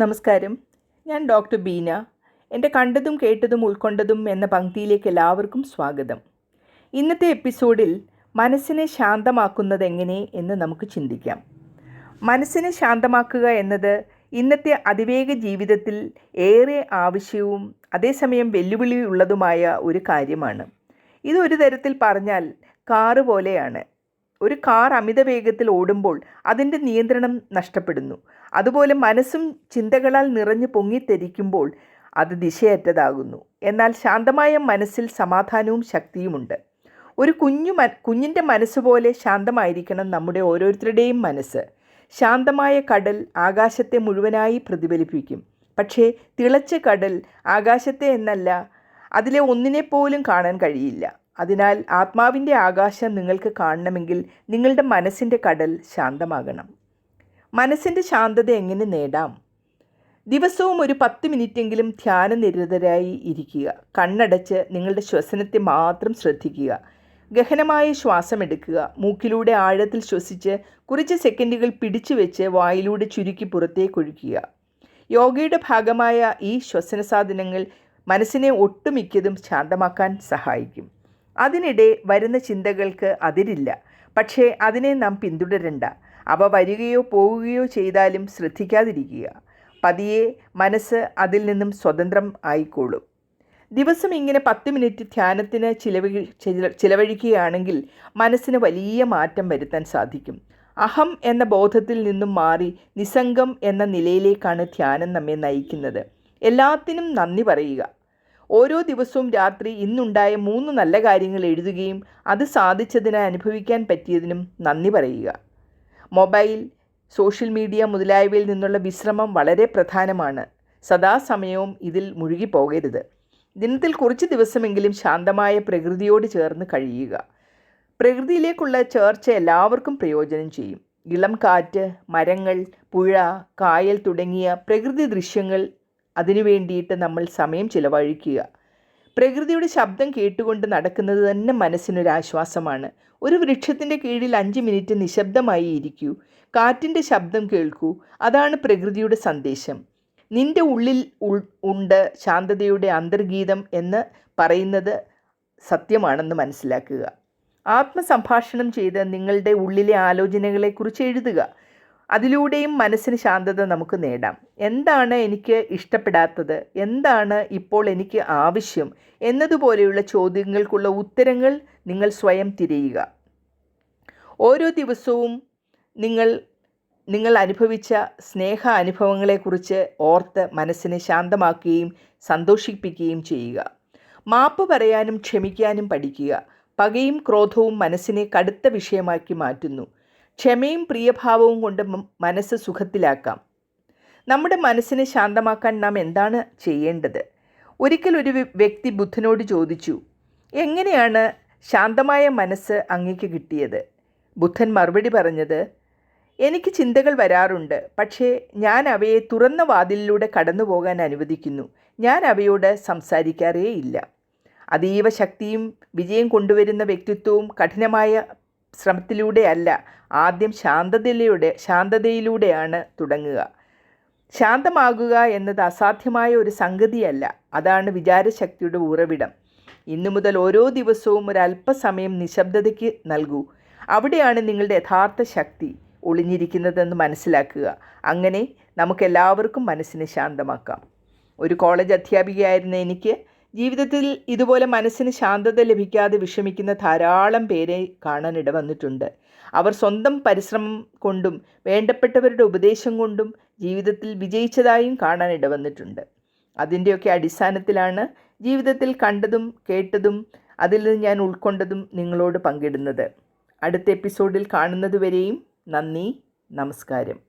നമസ്കാരം. ഞാൻ ഡോക്ടർ ബീന. എന്റെ കണ്ടതും കേട്ടതും ഉൾക്കൊണ്ടതും എന്ന പങ്ക്തിയിലേക്ക് എല്ലാവർക്കും സ്വാഗതം. ഇന്നത്തെ എപ്പിസോഡിൽ മനസ്സിനെ ശാന്തമാക്കുന്നത് എങ്ങനെ എന്ന് നമുക്ക് ചിന്തിക്കാം. മനസ്സിനെ ശാന്തമാക്കുക എന്നത് ഇന്നത്തെ അതിവേഗ ജീവിതത്തിൽ ഏറെ ആവശ്യവും അതേസമയം വെല്ലുവിളിയുള്ളതുമായ ഒരു കാര്യമാണ്. ഇതൊരു തരത്തിൽ പറഞ്ഞാൽ കാറ് പോലെയാണ്. ഒരു കാർ അമിത വേഗത്തിൽ ഓടുമ്പോൾ അതിന്റെ നിയന്ത്രണം നഷ്ടപ്പെടുന്നു. അതുപോലെ മനസ്സും ചിന്തകളാൽ നിറഞ്ഞു പൊങ്ങിത്തെരിക്കുമ്പോൾ അത് ദിശയറ്റതാകുന്നു. എന്നാൽ ശാന്തമായ മനസ്സിൽ സമാധാനവും ശക്തിയുമുണ്ട് ഒരു കുഞ്ഞു മ കുഞ്ഞിന്റെ മനസ്സ് പോലെ ശാന്തമായിരിക്കണം നമ്മുടെ ഓരോരുത്തരുടെയും മനസ്സ്. ശാന്തമായ കടൽ ആകാശത്തെ മുഴുവനായി പ്രതിഫലിപ്പിക്കും. പക്ഷേ തിളച്ച കടൽ ആകാശത്തെ എന്നല്ല അതിലെ ഒന്നിനെപ്പോലും കാണാൻ കഴിയില്ല. അതിനാൽ ആത്മാവിന്റെ ആകാശം നിങ്ങൾക്ക് കാണണമെങ്കിൽ നിങ്ങളുടെ മനസ്സിന്റെ കടൽ ശാന്തമാകണം. മനസ്സിന്റെ ശാന്തത എങ്ങനെ നേടാം? ദിവസവും ഒരു പത്ത് മിനിറ്റെങ്കിലും ധ്യാനനിരതരായി ഇരിക്കുക. കണ്ണടച്ച് നിങ്ങളുടെ ശ്വസനത്തെ മാത്രം ശ്രദ്ധിക്കുക. ഗഹനമായ ശ്വാസം എടുക്കുക. മൂക്കിലൂടെ ആഴത്തിൽ ശ്വസിച്ച് കുറച്ച് സെക്കൻഡുകൾ പിടിച്ചു വെച്ച് വായിലൂടെ ചുരുക്കി പുറത്തേക്കൊഴുക്കുക യോഗയുടെ ഭാഗമായ ഈ ശ്വസന സാധനങ്ങൾ മനസ്സിനെ ഒട്ടുമിക്കതും ശാന്തമാക്കാൻ സഹായിക്കും. അതിനിടെ വരുന്ന ചിന്തകൾക്ക് അതിരില്ല. പക്ഷേ അതിനെ നാം പിന്തുടരണ്ട. അവ വരികയോ പോവുകയോ ചെയ്താലും ശ്രദ്ധിക്കാതിരിക്കുക. പതിയെ മനസ്സ് അതിൽ നിന്നും സ്വതന്ത്രം ആയിക്കോളും. ദിവസം ഇങ്ങനെ പത്ത് മിനിറ്റ് ധ്യാനത്തിന് ചിലവഴി ചിലവഴിക്കുകയാണെങ്കിൽ മനസ്സിന് വലിയ മാറ്റം വരുത്താൻ സാധിക്കും. അഹം എന്ന ബോധത്തിൽ നിന്നും മാറി നിസംഗം എന്ന നിലയിലേക്കാണ് ധ്യാനം നമ്മെ നയിക്കുന്നത്. എല്ലാത്തിനും നന്ദി പറയുക. ഓരോ ദിവസവും രാത്രി ഇന്നുണ്ടായ മൂന്ന് നല്ല കാര്യങ്ങൾ എഴുതുകയും അത് സാധിച്ചതിന് അനുഭവിക്കാൻ പറ്റിയതിനും നന്ദി പറയുക. മൊബൈൽ സോഷ്യൽ മീഡിയ മുതലായവയിൽ നിന്നുള്ള വിശ്രമം വളരെ പ്രധാനമാണ്. സദാസമയവും ഇതിൽ മുഴുകിപ്പോകരുത്. ദിനത്തിൽ കുറച്ച് ദിവസമെങ്കിലും ശാന്തമായ പ്രകൃതിയോട് ചേർന്ന് കഴിയുക. പ്രകൃതിയിലേക്കുള്ള ചേർച്ച എല്ലാവർക്കും പ്രയോജനം ചെയ്യും. ഇളം കാറ്റ് മരങ്ങൾ പുഴ കായൽ തുടങ്ങിയ പ്രകൃതി ദൃശ്യങ്ങൾ അതിനു വേണ്ടിയിട്ട് നമ്മൾ സമയം ചിലവഴിക്കുക. പ്രകൃതിയുടെ ശബ്ദം കേട്ടുകൊണ്ട് നടക്കുന്നത് തന്നെ മനസ്സിനൊരു ആശ്വാസമാണ്. ഒരു വൃക്ഷത്തിന്റെ കീഴിൽ അഞ്ച് മിനിറ്റ് നിശബ്ദമായി ഇരിക്കൂ. കാറ്റിന്റെ ശബ്ദം കേൾക്കൂ. അതാണ് പ്രകൃതിയുടെ സന്ദേശം. നിന്റെ ഉള്ളിൽ ഉണ്ട് ശാന്തതയുടെ അന്തർഗീതം എന്ന് പറയുന്നത് സത്യമാണെന്ന് മനസ്സിലാക്കുക. ആത്മസംഭാഷണം ചെയ്ത് നിങ്ങളുടെ ഉള്ളിലെ ആലോചനകളെക്കുറിച്ച് എഴുതുക. അതിലൂടെയും മനസ്സിന് ശാന്തത നമുക്ക് നേടാം. എന്താണ് എനിക്ക് ഇഷ്ടപ്പെടാത്തത്? എന്താണ് ഇപ്പോൾ എനിക്ക് ആവശ്യം? എന്നതുപോലെയുള്ള ചോദ്യങ്ങൾക്കുള്ള ഉത്തരങ്ങൾ നിങ്ങൾ സ്വയം തിരയുക. ഓരോ ദിവസവും നിങ്ങൾ നിങ്ങൾ അനുഭവിച്ച സ്നേഹ അനുഭവങ്ങളെക്കുറിച്ച് ഓർത്ത് മനസ്സിനെ ശാന്തമാക്കുകയും സന്തോഷിപ്പിക്കുകയും ചെയ്യുക. മാപ്പ് പറയാനും ക്ഷമിക്കാനും പഠിക്കുക. പകയും ക്രോധവും മനസ്സിനെ കടുത്ത വിഷയമാക്കി മാറ്റുന്നു. ക്ഷമയും പ്രിയഭാവവും കൊണ്ട് മനസ്സ് സുഖത്തിലാക്കാം. നമ്മുടെ മനസ്സിനെ ശാന്തമാക്കാൻ നാം എന്താണ് ചെയ്യേണ്ടത്? ഒരിക്കൽ ഒരു വ്യക്തി ബുദ്ധനോട് ചോദിച്ചു എങ്ങനെയാണ് ശാന്തമായ മനസ്സ് അങ്ങേക്ക് കിട്ടിയത്? ബുദ്ധൻ മറുപടി പറഞ്ഞത് എനിക്ക് ചിന്തകൾ വരാറുണ്ട് പക്ഷേ ഞാൻ അവയെ തുറന്ന വാതിലിലൂടെ കടന്നു പോകാൻ അനുവദിക്കുന്നു. ഞാൻ അവയോട് സംസാരിക്കാറേ ഇല്ല അതീവ ശക്തിയും വിജയം കൊണ്ടുവരുന്ന വ്യക്തിത്വവും കഠിനമായ ശ്രമത്തിലൂടെയല്ല ആദ്യം ശാന്തതയിലൂടെ ശാന്തതയിലൂടെയാണ് തുടങ്ങുക. ശാന്തമാകുക എന്നത് അസാധ്യമായ ഒരു സംഗതിയല്ല. അതാണ് വിചാരശക്തിയുടെ ഉറവിടം. ഇന്നു മുതൽ ഓരോ ദിവസവും ഒരല്പസമയം നിശബ്ദതയ്ക്ക് നൽകൂ. അവിടെയാണ് നിങ്ങളുടെ യഥാർത്ഥ ശക്തി ഒളിഞ്ഞിരിക്കുന്നതെന്ന് മനസ്സിലാക്കുക. അങ്ങനെ നമുക്കെല്ലാവർക്കും മനസ്സിനെ ശാന്തമാക്കാം. ഒരു കോളേജ് അധ്യാപികയായിരുന്ന എനിക്ക് ജീവിതത്തിൽ ഇതുപോലെ മനസ്സിന് ശാന്തത ലഭിക്കാതെ വിഷമിക്കുന്ന ധാരാളം പേരെ കാണാനിട വന്നിട്ടുണ്ട്. അവർ സ്വന്തം പരിശ്രമം കൊണ്ടും വേണ്ടപ്പെട്ടവരുടെ ഉപദേശം കൊണ്ടും ജീവിതത്തിൽ വിജയിച്ചതായും കാണാനിട വന്നിട്ടുണ്ട്. അതിന്റെയൊക്കെ അടിസ്ഥാനത്തിലാണ് ജീവിതത്തിൽ കണ്ടതും കേട്ടതും അതിൽ നിന്ന് ഞാൻ ഉൾക്കൊണ്ടതും നിങ്ങളോട് പങ്കിടുന്നത്. അടുത്ത എപ്പിസോഡിൽ കാണുന്നതുവരെയും നന്ദി നമസ്കാരം.